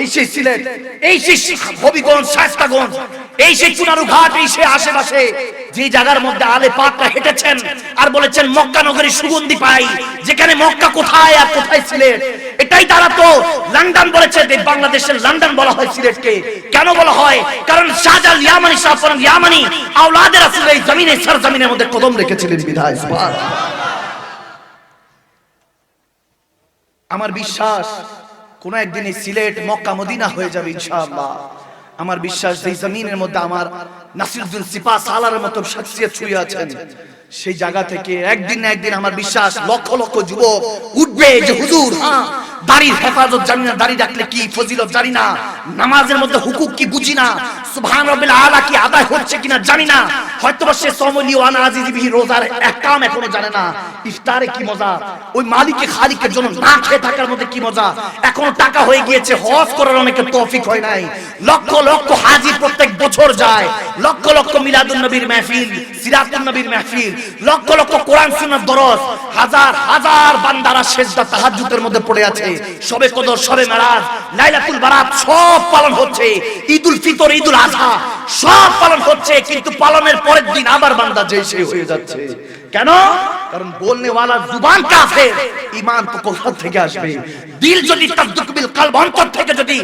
এই এই হবিগঞ্জ, শাস্তাগঞ্জ, এই এই আশেপাশে যে জায়গার মধ্যে আলে পাকরা হেঁটেছেন আর বলেছেন, মক্কা নগরী সুগন্ধি পাই। যেখানে মক্কা কোথায় আর কোথায় এটাই তারা তো লন্ডন বলেছে বাংলাদেশের লন্ডন বলা হয় সিলেটকে। কেন বলা হয়? কারণ শাহজাল ইয়ামানি, শাহফরান ইয়ামানি আওলাদের রাসূল এই জমিনে, সরজমিনের মধ্যে কদম রেখেছিলেন বিধায়। আমার বিশ্বাস কোন একদিন এই সিলেট, মক্কা, মদিনা হয়ে যাবে ইনশাআল্লাহ। আমার বিশ্বাস এই জমিনের মধ্যে আমার নাসিরুদ্দিন সিপা সালার মতো শখসিয়ত ছুঁয়ে আছেন, সেই জায়গা থেকে একদিন না একদিন আমার বিশ্বাস লক্ষ লক্ষ যুবক উঠবে যে, হুজুর হ্যাঁ দাড়ির হেফাজত জানি না, দাড়ি রাখলে কি ফজিলত জানি না, নামাজের মধ্যে হুকুক কি বুঝি না প্রত্যেক বছর যায়। লক্ষ লক্ষ নবীর নবীর লক্ষ লক্ষ কোরআন সুন্নাত দরস। হাজার হাজার বান্দারা সেজদা তাহাজ্জুদের মধ্যে পড়ে আছে। সবে কদর, সবে লাইলাতুল বারাত সব পালন হচ্ছে। ঈদুল ফিতর, ঈদুল আজহা সব পালন হচ্ছে, কিন্তু পালনের পরের দিন আবার বান্দা যে সে হয়ে যাচ্ছে। কেন? কারণ বলনে ওয়ালা জুবান কাফের ঈমান তো কোথা থেকে আসবে? দিল যদি তাদুকবিল কলব অন্তর থেকে যদি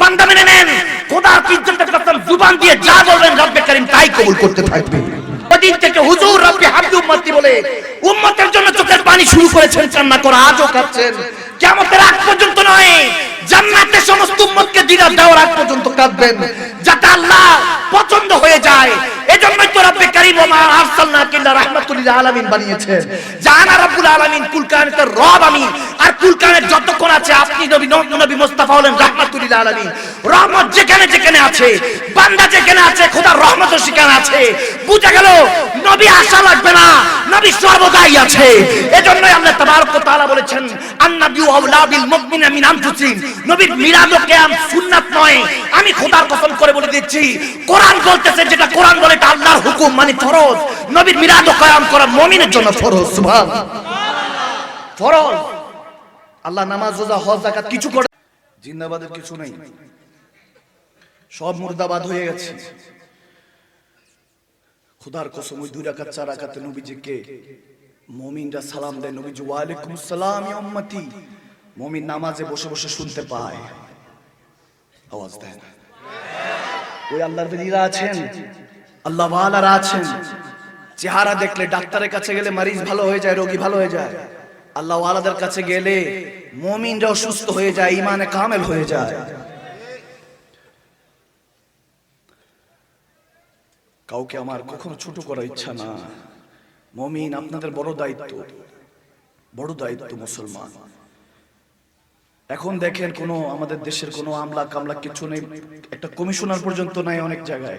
বান্দা মেনে নেন, খোদার ইজ্জতের কসম জুবান দিয়ে যা বলবেন রব্বে করিম তাই কবুল করতে থাকবে। ওদিন থেকে হুজুর রব্বি হাবলি উম্মতি বলে উম্মতের জন্য চোখের পানি শুরু করেছেন, কান্না করা আজও কাঁদছেন। কিয়ামতের আগ পর্যন্ত নয় জান্নাতে সমস্ত উম্মতকে দিনার দেওয়ার আগ পর্যন্ত কাঁদবেন। যাতে আল্লাহ পছন্দ হয়ে যায়। এজন্যই তো রব্বে কারীম ওয়া মা আরসালনাকা ইল্লা রাহমাতুল লিল আলামিন বানিয়েছেন। জানা রব্বুল আলামিন কুল কায়নাতের রব আমি। আর কুল কায়নাত যতক্ষণ আছে আপনি নবী নবী মুস্তাফা হলেন রাহমাতুল আলামিন। রহমত যেখানে যেখানে আছে। বান্দা যেখানে আছে, খোদার রহমত সেখানে আছে। বুঝা গেল, নবী আশা লাগবে না, নবী সর্বদাই আছে। এজন্যই আল্লাহ তাবারক ওয়া তাআলা বলেছেন আন্নাবিয়ু আউলা বিল মুমিনিনা মিন আনফুসিহিম। নবীর মিলাদ ও কিয়াম সুন্নাত নয়। আমি খোদার কসম করে বলে দিচ্ছি, কোরআন বলতেছে যেটা কোরআন বলে এটা আল্লাহর হুকুম মানে ফরজ। নবীর মিলাদ ও কিয়াম করা মুমিনের জন্য ফরজ, সুবহান। ফরজ। আল্লাহ নামাজ, রোজা, হজ, যাকাত কিছু করে জিন্দাবাদের কিছু নেই। সব মুর্দাবাদ হয়ে গেছে। খুদার কসম ওই দুই রাকাত, চার রাকাতে নবীজিকে মুমিনরা সালাম দেয়। নবীজি, ওয়ালাইকুম সালাম উম্মতি। মুমিন নামাজে বসে বসে শুনতে পায়। আওয়াজ দেয় না ওই আল্লাহর বেদিরা আছেন, আল্লাহ ওয়ালারা আছেন। চেহারা দেখলে ডাক্তারের কাছে গেলে মারিজ ভালো হয়ে যায়, রোগী ভালো হয়ে যায়। আল্লাহ ওয়ালাদের কাছে গেলে মুমিনরাও সুস্থ হয়ে যায় ইমানে কামেল হয়ে যায়। কাউকে আমার কখনো ছোট করার ইচ্ছা না। মমিন, আপনাদের বড় দায়িত্ব। বড় দায়িত্ব মুসলমান। এখন দেখেন কোন আমাদের দেশের কোনো আমলা কামলা কিছু নেই। একটা কমিশনার পর্যন্ত নাই অনেক জায়গায়।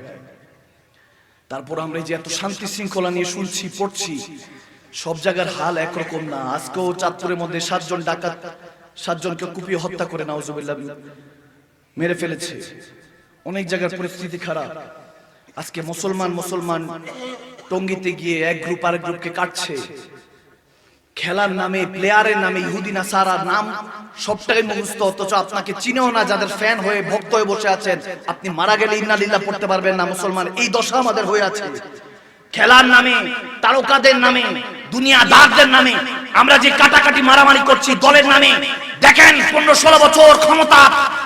তারপর আমরা যে এত শান্তি শৃঙ্খলা নিয়ে শুনছি, পড়ছি, সব জায়গার হাল একরকম না। আজকেও চাঁদপুরের মধ্যে সাতজন ডাকাত, সাতজনকে কুপিয়ে হত্যা করে, নাউজুবিল্লাহ, মেরে ফেলেছে। অনেক জায়গার পরিস্থিতি খারাপ। আজকে মুসলমান মুসলমান, টঙ্গিতে গিয়ে এক গ্রুপ আরেক গ্রুপকে কাটছে। খেলার নামে প্লেয়ারের নামে, ইহুদি নাসারার নাম সবটাই মুখস্থ, অথচ আপনাকে চিনেও না যাদের ফ্যান হয়ে, ভক্ত হয়ে বসে আছেন। আপনি মারা গেলে ইন্না লীলা পড়তে পারবেন না, মুসলমান, এই দশা আমাদের হয়ে আছে। খেলার নামে, তারকাদের নামে দুনিয়াদারদের নামে আমরা যে কাটাকাটি মারামারি করছি দলের নামে। দেখেন, পনেরো ষোলো বছর ক্ষমতা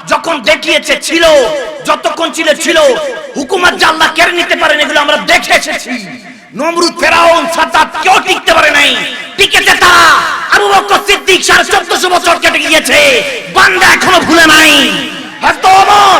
যখন দেখিয়েছে, ছিল, যতক্ষণ ছিল ছিল। হুকুমত যে কেড়ে নিতে পারেন, এগুলো আমরা দেখে এসেছি। নমরুদ, ফেরাউন কেউ টিকতে পারে নাই। টিকেছে তারা। আবু বছর কেটে গিয়েছে। বান্দা এখনও ভুলে নাই। হয়তো ওমর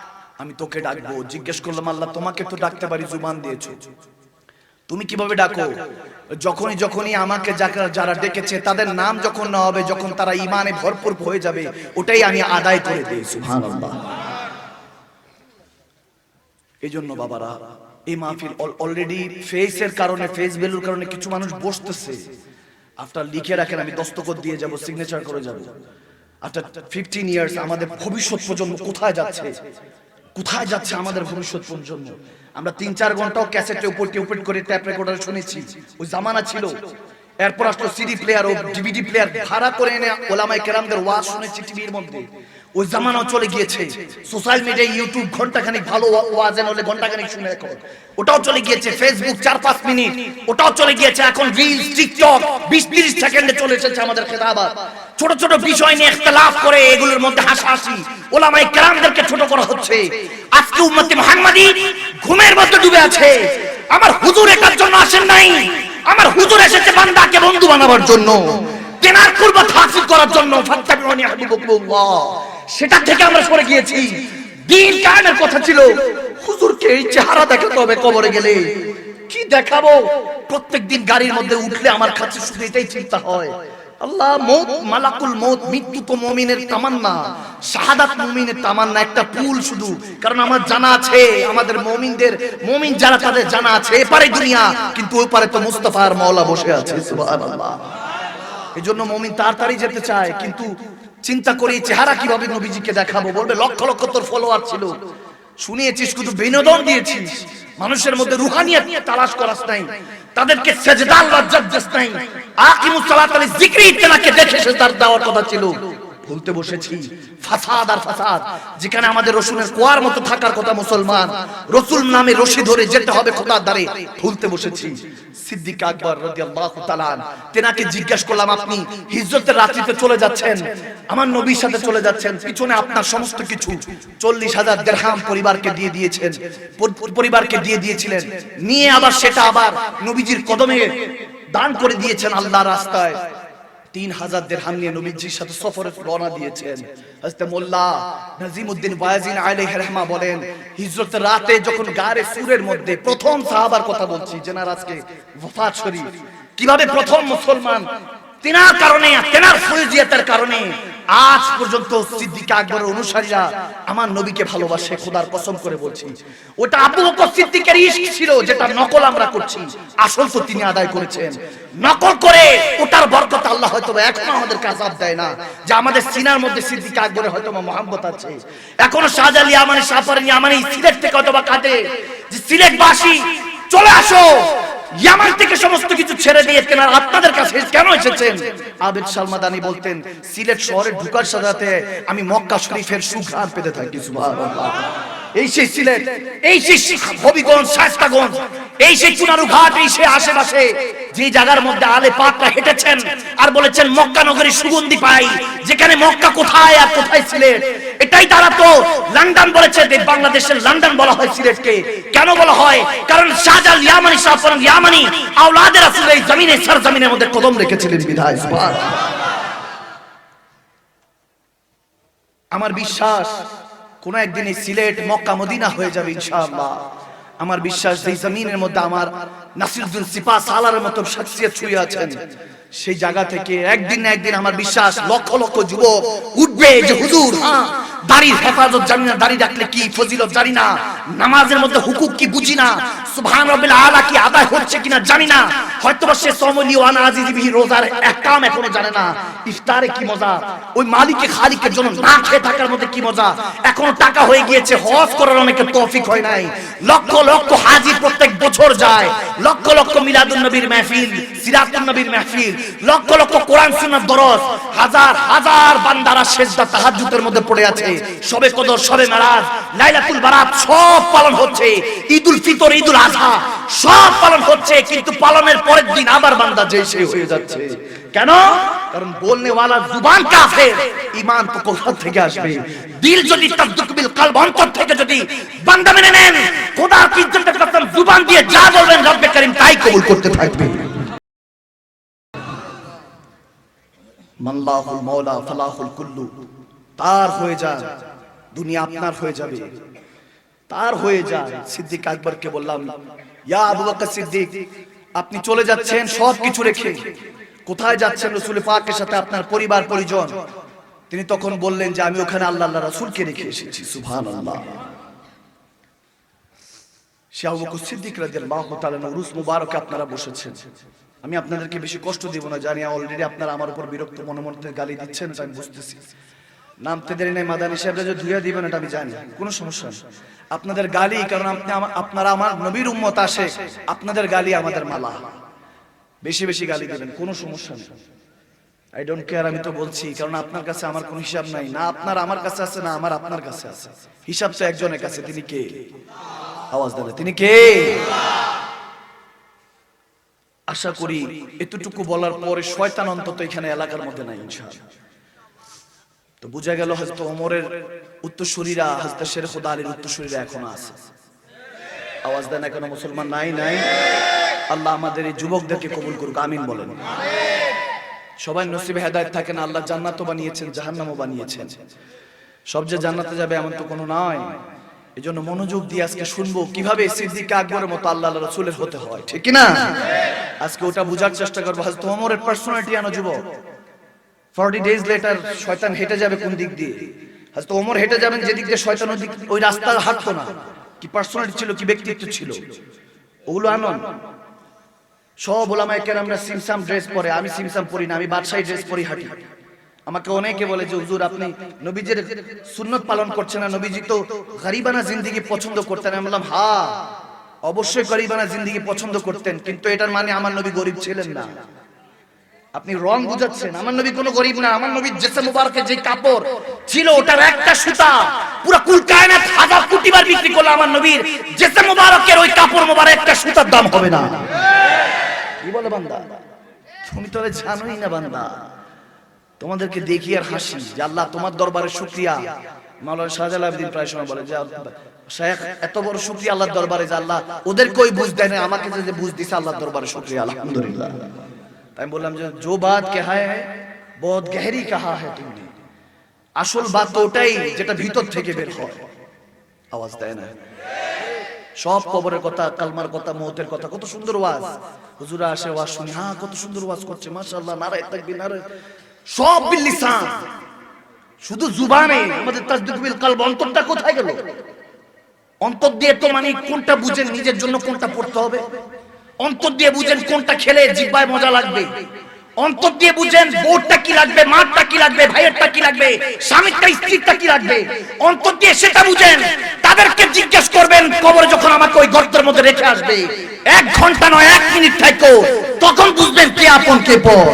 আমি তোকে ডাকবো। জিজ্ঞেস করলাম আল্লাহ তোমাকে তো ডাকতে পারি জুবান দিয়েছ। তুমি কীভাবে ডাকো? যখনই যখনই আমাকে যারা- ডেকেছে তাদের নাম যখন না হবে যখন তারা ইমানে ভরপুর হয়ে যাবে ওটাই আমি আদায় করে দিই সুবহানাল্লাহ। এই জন্য বাবারা এই মাহফিল অলরেডি ফেসের কারণে ফেস ভ্যালুর কারণে কিছু মানুষ বসতেছে। আফটার লিখে রাখেন আমি দস্তখত দিয়ে যাব সিগনেচার করে যাব। আফটার ফিফটিন ইয়ার্স আমাদের ভবিষ্যৎ প্রজন্ম কোথায় যাচ্ছে? কোথায় যাচ্ছে আমাদের ভবিষ্যৎ প্রজন্ম? আমরা তিন চার ঘন্টাও ক্যাসেটে উপর উপর করে ট্যাপ রেকর্ডার শুনেছি। ওই জামানা ছিল। এরপর আসলো সিডি প্লেয়ার ও ডিভিডি প্লেয়ার ভাড়া করে এনে ওলামাই কেরামদের ওয়াজ শুনেছি টিভির মধ্যে। ওই জামানাও চলে গিয়েছে। সোশ্যাল মিডিয়ায় ইউটিউব ঘন্টাখানিক ভালো ওয়াজ হলে ঘন্টাখানিক শুনে রাখো। ওটাও চলে গিয়েছে ফেসবুক চার পাঁচ মিনিট। ওটাও চলে গিয়েছে এখন রিলস টিকটক বিশ তিরিশ সেকেন্ডে চলে এসেছে আমাদের খেতাবাদ ছোট ছোট বিষয় নিয়ে ইখতিলাফ করে এগুলোর মধ্যে হাসাহাসি। ওলামাই কেরামদেরকে ছোট করা হচ্ছে। আজকে উম্মতে মুহাম্মাদি ঘুমের মধ্যে ডুবে আছে। আমার হুজুর এটার জন্য আসেন নাই। আমার হুজুর এসেছে বান্দাকে বন্ধু বানাবার জন্য। তেনার কুরবাত হাসিল করার জন্য। ফাত্তাবিউনি আহবিবুকুল্লাহ সেটা থেকে আমরা সরে গিয়েছি। দিন কায়েমের কথা ছিল। হুজুরকে এই চেহারা দেখাতে হবে কবরে গেলে। কি দেখাবো? প্রত্যেকদিন গাড়ির মধ্যে উঠলে আমার কাছে শুধু এটাই চিন্তা হয়। আল্লাহ, মৌত, মালাকুল মৌত, মৃত্যু তো মুমিনের তামান্না। শাহাদাত মুমিনের তামান্না, একটা পুল শুধু। কারণ আমার জানা আছে, আমাদের মুমিনদের, মুমিন যারা তাদের জানা আছে, এপারে দুনিয়া, কিন্তু ওই পারে তো মুস্তাফা আর মাওলা বসে আছে, সুবহানাল্লাহ। এই জন্য মমিন তাড়াতাড়ি যেতে চায়, কিন্তু চিন্তা করি, চেহারা কীভাবে নবীজিকে দেখাবো? বলবে, লক্ষ লক্ষ তোর ফলোয়ার ছিল। শুনিয়েছিস, শুধু বিনোদন দিয়েছিস। মানুষের মধ্যে রুহানিয়াত তালাশ করাস নাই। তাদেরকে সেজদার লজ্জা দিস নাই। আকিমুস সালাত আলি যিকরি তেনাকে দেখে সে তার দেওয়ার কথা ছিল। ভুলতে বসেছি, ফাসাদ আর ফাসাদ, যেখানে আমাদের রসুলের কোয়ার মতো থাকার কথা মুসলমান, রসুল নামে রশি ধরে যেতে হবে খোদার দ্বারে ভুলতে বসেছি। সিদ্দিক আকবর তেনাকে জিজ্ঞাসা করলাম, আপনি হিজরতের রাত্রিতে চলে যাচ্ছেন? আমার নবীর সাথে চলে যাচ্ছেন, পিছনে আপনার সমস্ত কিছু। চল্লিশ হাজার দেড়হাম পরিবারকে দিয়ে দিয়েছেন পরিবারকে দিয়ে দিয়েছিলেন। নিয়ে আবার সেটা আবার নবীজির কদমে দান করে দিয়েছেন আল্লাহ রাস্তায়। তিন হাজার নিয়ে নবীজির সাথে সফরে রওনা দিয়েছেন। মোল্লা নাজিমউদ্দিন বলেন হিজরতের রাতে যখন গারে সুরের মধ্যে প্রথম সাহাবার কথা বলছি, যেনার আজকে ওফাত শরীফ। কীভাবে প্রথম মুসলমান? তেনার কারণে তেনার কারণে। আজ পর্যন্ত সিদ্দিক আকবরের অনুসারীরা আমার নবীকে ভালোবাসে, খোদার কসম করে বলছি। ওটা আবু বকর সিদ্দিকের ইশক ছিল, যেটা নকল আমরা করছি। আসল তো তিনি আদায় করেছেন। নকল করে হয়তো এখনও আমাদেরকে আজাব দেয় না। যে আমাদের সিনার মধ্যে সিদ্দিক আকবরের হয়তো মহাব্বত আছে। এখনও শাহজালি, আমানি, সাফারিনি, আমানি সিলেট থেকে হয়তো বা কাটে যে সিলেটবাসী, চলে আসো। ইয়ামান থেকে সমস্ত কিছু ছেড়ে দিয়ে তেনার আপনাদের কাছে কেন এসেছেন? আবেদ সালমাদানি বলতেন, সিলেট শহরে ঢুকার সাথে আমি মক্কা শরীফের সুঘ্রাণ পেতে থাকি, সুবহানাল্লাহ। এই সেই সিলেট এই সেই হবিগঞ্জ শাস্তাগঞ্জ এই সেই চুনারু ঘাট এই সেই আশেপাশে যে জায়গার মধ্যে আলে পাকরা হেঁটেছেন আর বলেছেন মক্কা নগরী সুগন্ধি পাই। যেখানে মক্কা কোথায় আর কোথায় সিলেট? এটাই তারা তো লন্ডন বলেছে যে বাংলাদেশের লন্ডন বলা হয় সিলেটকে। কেন বলা হয়? কারণ শাহজাল ইয়ামানি শাহফরান ইয়ামানি আওলাদের আসলে এই জমিনে সর জমিনের মধ্যে কদম রেখেছিলেন বিধায়। সুবহানাল্লাহ। আমার বিশ্বাস কোন একদিন এই সিলেট, মক্কা, মদিনা হয়ে যাবে ইনশাআল্লাহ। আমার বিশ্বাস এই জমিনের মধ্যে আমার নাসিরুদ্দিন সিপা সালার মতো শখসিয়ত ছুঁয়ে আছেন। সেই জায়গা থেকে একদিন না একদিন আমার বিশ্বাস লক্ষ লক্ষ যুবক উঠবে যে, হুজুর হ্যাঁ দাড়ির হেফাজত জানি না, দাড়ি রাখলে কি ফজিলত জানি না। নামাজের মধ্যে হুকুক কি বুঝি না। সুবহান রাব্বিল আলা কি আদায় হচ্ছে কিনা জানি না। হয়তো সে সমলি ওয়ান আজিজি বিহি রোজার এহকাম এখনও জানে না। ইফতারে কি মজা? ওই মালিকে খালিকের জন্য না খেয়ে থাকার মধ্যে কি মজা? এখনও টাকা হয়ে গিয়েছে, হজ করার অনেকের তৌফিক হয় নাই। লক্ষ লক্ষ হাজি প্রত্যেক বছর যায়। লক্ষ লক্ষ মিলাদুন নবীর মাহফিল, সিরাতুন নবীর মাহফিল, লক্ষ লক্ষ কোরআন সুন্নাত দরস। হাজার হাজার বান্দারা সেজদা তাহাজ্জুদের মধ্যে পড়ে আছে। সবে কদর, সবে মেরাজ লাইলাতুল বারাত সব পালন হচ্ছে। ঈদুল ফিতর, ঈদুল আজহা সব পালন হচ্ছে, কিন্তু পালনের পরের দিন আবার বান্দা যে সে হয়ে যাচ্ছে। কেন? কারণ বলনে ওয়ালা জুবান কাফের ঈমান তো কোথা থেকে আসবে? দিল যদি তাদুকবিল কলব, অন্তর থেকে যদি বান্দা মেনে নেন, খোদার ইজ্জতের কসম জুবান দিয়ে যা বলবেন রব্বে করিম তাই কবুল করতে থাকবে। মাল্লাহুল মাওলা ফালাহুল কুল্লু। তার হয়ে যায়, দুনিয়া আপনার হয়ে যাবে। তার হয়ে যায়, সিদ্দিক আকবরকে বললাম, ইয়া আবু বকর সিদ্দিক, আপনি চলে যাচ্ছেন সব কিছু রেখে। কোথায় যাচ্ছেন রসুল পাকের সাথে আপনার পরিবার, পরিজন? তিনি তখন বললেন যে, আমি ওখানে আল্লাহ আল্লাহ রাসূলকে রেখে এসেছি, সুবহানাল্লাহ। সে আবু বকর সিদ্দিক রাদিয়াল্লাহু তাআলা উরুস মুবারকে আপনারা বসেছেন। আমি আপনাদেরকে বেশি কষ্ট দিব না, জানি অলরেডি আপনারা আমার উপর বিরক্ত মনে মনে গালি দিচ্ছেন আমি বুঝতেছি। নামতে দেরি নাই, মাদানি সাহেবরা যে ধুয়ে দিবেন, এটা আমি জানি, কোনো সমস্যা নেই। আপনাদের গালি, কারণ আপনি আপনারা আমার নবীর উম্মত আসে, আপনাদের গালি আমাদের মালা। বেশি বেশি গালি দিবেন, কোনো সমস্যা নেই। আই ডোন্ট কেয়ার আমি তো বলছি, কারণ আপনার কাছে আমার কোনো হিসাব নাই। না আপনার আমার কাছে আছে, না আমার আপনার কাছে আছে। হিসাব তো একজনের কাছে, তিনি কে? আওয়াজ দেবে তিনি কে? আশা করি এতটুকু বলার পরে শয়তান অন্তত এখানে এলাকার মধ্যে নাই তো বোঝা গেল হয়তো ওমরের উত্তরসূরিরা হজরত শের খুদা আলীর উত্তরসূরিরা এখনও আছে। আওয়াজ দেন, এখনও মুসলমান নাই নাই? আল্লাহ আমাদের এই যুবকদেরকে কবুল করুক, আমিন বলেন। সবাই নসিবে হেদায়ত থাকেন, আল্লাহ জান্নাতও বানিয়েছেন, জাহান্নামও বানিয়েছেন। সব যে জান্নাতে যাবে এমন তো কোনো নয় এই জন্য মনোযোগ দিয়ে আজকে শুনব কীভাবে সিদ্দিক আকবরের মতো আল্লাহ রসুলের হতে হয়। ঠিক না আজকে ওটা বোঝার চেষ্টা করব। হয়তো ওমরের পার্সোনালিটি আনো যুবক। ফর্টি ডেজ লেটার শয়তান হেঁটে যাবে কোন দিক দিয়ে? হয়তো ওমর হেঁটে যাবেন যেদিক দিয়ে শয়তান ওই দিক ওই রাস্তা হাঁটতো না। কি পার্সোনালিটি ছিল, কি ব্যক্তিত্ব ছিল? ওগুলো আনন। সব ওলামায় আমরা সিমসাম ড্রেস পরে। আমি সিমসাম পরি না, আমি বাদশাহী ড্রেস পরি হাঁটি। আমাকে অনেকে বলে যে, হুজুর, আপনি নবীজির সুন্নত পালন করছেন না। নবীজি তো গরিবানা জিন্দিগি পছন্দ করতেন। আমি বললাম, হা, অবশ্যই গরিবানা জিন্দিগি পছন্দ করতেন, কিন্তু এটার মানে আমার নবী গরিব ছিলেন না। আপনি রং বুঝাচ্ছেন। আমার নবী কোনো গরিব না। আমার নবীর জেসে মুবারকের যে কাপড় ছিল, ওটার একটা সুতা পুরো কুল কায়নাত হাজার কোটি বার বিক্রি করল আমার নবীর জেসে মুবারকের ওই কাপড় মুবারক একটা সুতার দাম হবে না। কি বলে বান্দা? তুমি তো জানোই না বান্দা। তোমাদেরকে দেখি আর হাসি যে আল্লাহ তোমার দরবারে শুকরিয়া। মাওলানা শাহজালাল আবেদিন প্রায় সময় বলে যে শেখ এত বড় শুকরিয়া আল্লাহর দরবারে যে আল্লাহ বুঝ দেয় না আমাকে যে বুঝ দিছে আল্লাহর দরবারে শুকরিয়া আলহামদুলিল্লাহ। তাই বললাম যে জো বাত কেহা হ্যায় বহুত গহরি কাহা হ্যায় তুমি আসল বাত তো ওটাই যেটা ভিতর থেকে বের হয়। আওয়াজ দেয় না। সব কবরের কথা কালমার কথা মৌতের কথা কত সুন্দর ওয়াজ। হুজুরা আসে ওয়াজ শুনি হ্যাঁ কত সুন্দর ওয়াজ করছে মাশাআল্লাহ নারায় তাকবীর নারায় সব বিল লিসান শুধু জুবানে আমাদের তাসদিক বিল কলব অন্তরটা কোথায় গেল? অন্তর দিয়ে তো মানে কোনটা বুঝেন নিজের জন্য কোনটা পড়তে হবে? অন্তর দিয়ে বুঝেন কোনটা খেলে জিব্বায় মজা লাগবে? অন্তর দিয়ে বুঝেন বোর্ডটা কি লাগবে মাঠটা কি লাগবে, ভাইয়েরটা কি লাগবে, স্বামীরটা, স্ত্রীরটা কি লাগবে? অন্তর দিয়ে সেটা বুঝেন, তাদেরকে জিজ্ঞেস করবেন, কবরে যখন আমাকে ওই গর্তের মধ্যে রেখে আসবে, এক ঘণ্টা নয়, এক মিনিট থাকো তখন বুঝবেন কে আপন, কে পর।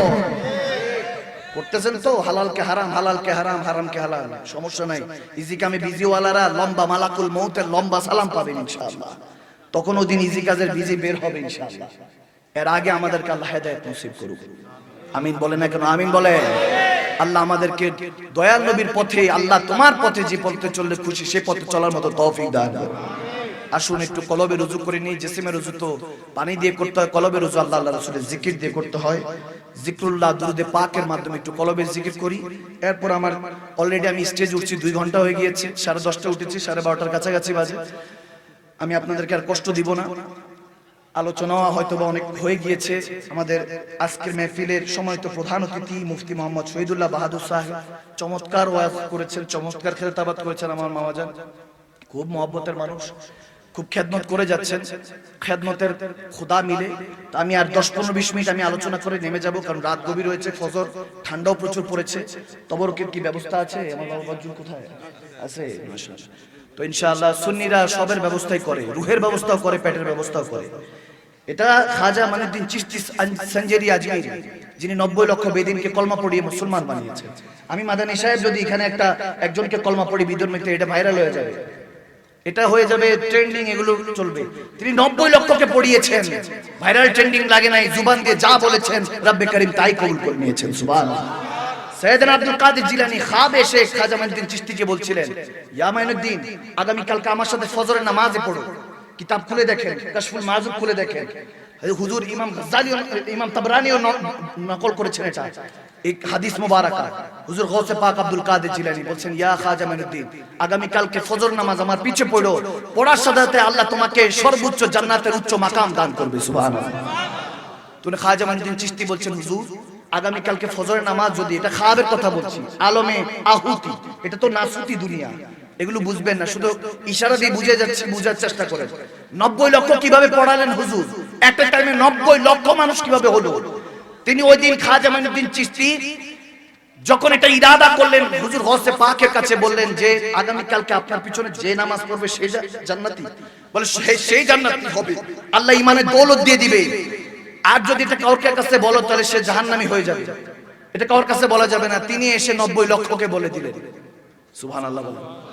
করতেছেন তো, হালালকে হারাম হালালকে হারাম, হারামকে হালাল। সমস্যা নাই। ইজি কামে বিজি লম্বা মালাকুল মৌতের লম্বা সালাম পাবেন ইনশাআল্লাহ। তখন ওই দিন ইজি কাজের বিজি বের হবে ইনশাআল্লাহ। এর আগে আমাদেরকে আল্লাহ হেদায়েত নসিব করুক। আমিন বলে না কেন? আমিন বলে আল্লাহ আমাদেরকে দয়াল নবীর পথে, আল্লাহ তোমার পথে যে পথে চললে খুশি, সে পথে চলার মতো তৌফিক দান করুন। আসুন, একটু কলবে রুজু করে নিই, জেসিমে রুজু তো পানি দিয়ে করতে হয়, কলবে রুজু আল্লাহ আল্লাহ রসুলের জিকির দিয়ে করতে হয়। জিক্রুল্লাহ দুরুদে পাকের মাধ্যমে একটু কলবের জিকির করি। এরপর আমার অলরেডি আমি স্টেজ উঠছি, দুই ঘণ্টা হয়ে গিয়েছে, সাড়ে দশটা উঠেছি, সাড়ে বারোটার কাছাকাছি বাজে। আমি আপনাদেরকে আর কষ্ট দিব না। আলোচনা হয়তো বা অনেক হয়ে গিয়েছে। আমাদের আজকের মেহফিলের সময় তো প্রধান অতিথি মুফতি মোহাম্মদ শহীদুল্লাহ বাহাদুর সাহেব। চমৎকার ওয়াজ করেছেন, চমৎকার খেলতাবাদ করেছেন আমার মামাজান। খুব মহব্বতের মানুষ। খুব খেদমত করে যাচ্ছেন। খেদমতের খোদা মিলে। তা আমি আর দশ পনেরো বিশ মিনিট আমি আলোচনা করে নেমে যাব, কারণ রাত গভীর হয়েছে, ফজর, ঠান্ডাও প্রচুর পড়েছে। তবরকের কি ব্যবস্থা আছে? আমার কোথায়? আছে তো ইনশাআল্লাহ সুন্নিরা সবের ব্যবস্থাই করে, রুহের ব্যবস্থাও করে, পেটের ব্যবস্থাও করে। এটা খাজা মানুদ্দিন চিশতি সঞ্জেরি আজমিরি, যিনি নব্বই লক্ষ বেদিনকে কলমা পড়িয়ে মুসলমান বানিয়েছেন। আমি মাদানী সাহেব যদি এখানে একটা একজনকে কলমা পড়ি বিদর্মিতে এটা ভাইরাল হয়ে যাবে এটা হয়ে যাবে ট্রেন্ডিং এগুলো চলবে। তিনি নব্বই লক্ষকে পড়িয়েছেন। ভাইরাল ট্রেন্ডিং লাগে নাই জুবান দিয়ে যা বলেছেন, রব্বে করিম তাই কবুল করে নিয়েছেন সুবান আমার সাথে ফজরের নামাজে পড়ো। কিতাব খুলে দেখেন, কাশফুল মাহুব খুলে দেখেন। হুজুর ইমাম গাজ্জালি ইমাম তাবরানিও নকল করেছেন এটা। হাদিস হুজুর পাক আব্দুল কাদের জিলানী বলছেন, ইয়া খাজা আগামী কালকে ফজর নামাজ আমার পিছে পড়ো। পড়ার সাথে আল্লাহ তোমাকে সর্বোচ্চ জান্নাতের উচ্চ মাকাম দান করবে, সুবহানাল্লাহ। তুমি খাজা বলছেন, হুজুর আগামী কালকে ফজরের নামাজ যদি এটা খাবের কথা বলছি, আলমে আহুতি, এটা তো নাসুতি দুনিয়া। এগুলো বুঝবেন না, শুধু ইশারা দিয়ে বুঝে যাচ্ছে, বুঝার চেষ্টা করেন। নব্বই লক্ষ কীভাবে পড়ালেন হুজুর? একটা টাইমে নব্বই লক্ষ মানুষ কীভাবে হলো? তিনি ওই দিন খাজা চিস্তি যখন এটা ইরাদা করলেন, হুজুর গসে পাকের কাছে বললেন যে, আগামী আপনার পিছনে যে নামাজ পড়বে সেই জান্নাতি। বলে সেই জান্নাতি হবে। আল্লাহ ইমানের দৌলত দিয়ে দিবে। আর যদি এটা কাউর কাছে বলো, তাহলে সে জাহান্নামী হয়ে যাবে। এটা কাউর কাছে বলা যাবে না। তিনি এসে নব্বই লক্ষকে বলে দিলেন। সুবহান আল্লাহ বলেন।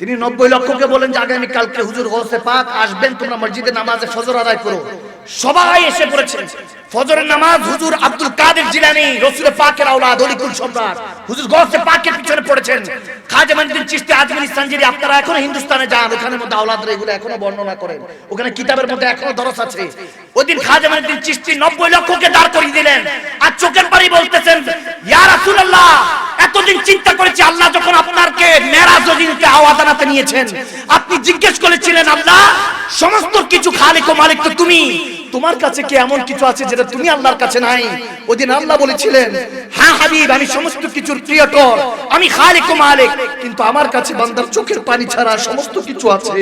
তিনি নব্বই লক্ষকে বলেন যে আগামী কালকে হুজুর গৌসে পাক আসবেন, তোমরা মসজিদে নামাজে ফজর আদায় করো। সবাই এসে পড়েছে। ফজরের নামাজ হুজুর আব্দুল কাদের জিলানি, রসুলের পাকের আওলাদ, অলিকুল সম্রাট। হুজুর গৌসে পাকের পিছনে পড়েছেন। খাজা মানউদ্দিন চিশতি আজমির ইসলামজিরি, আপনারা এখনও হিন্দুস্তানে যান ওখানে মধ্যে আওলাদরা এগুলো এখনও বর্ণনা করেন। ওখানে কিতাবের মধ্যে এখনও দরস আছে। ওই দিন খাজা মানউদ্দিন চিশতি নব্বই লক্ষকে দাঁড় করিয়ে দিলেন। আর চোখের পানি বলতেছেন, ইয়া রাসূলুল্লাহ, এতদিন চিন্তা করেছি আল্লাহ যখন আপনাকে মেরাজ দিনকে আওয়াদানাতে নিয়েছেন। আপনি জিজ্ঞেস করেছিলেন, আল্লাহ, সমস্ত কিছু খালিক ও মালিক তো তুমি তোমার কাছে কি এমন কিছু আছে যেটা তুমি আল্লাহর কাছে নাই? ওদিন আল্লাহ বলেছিলেন হ্যাঁ হাবিব, আমি সমস্ত কিছুর ক্রিয়েটর আমি খালেক মালিক, কিন্তু আমার কাছে বান্দার চোখের পানি ছাড়া সমস্ত কিছু আছে।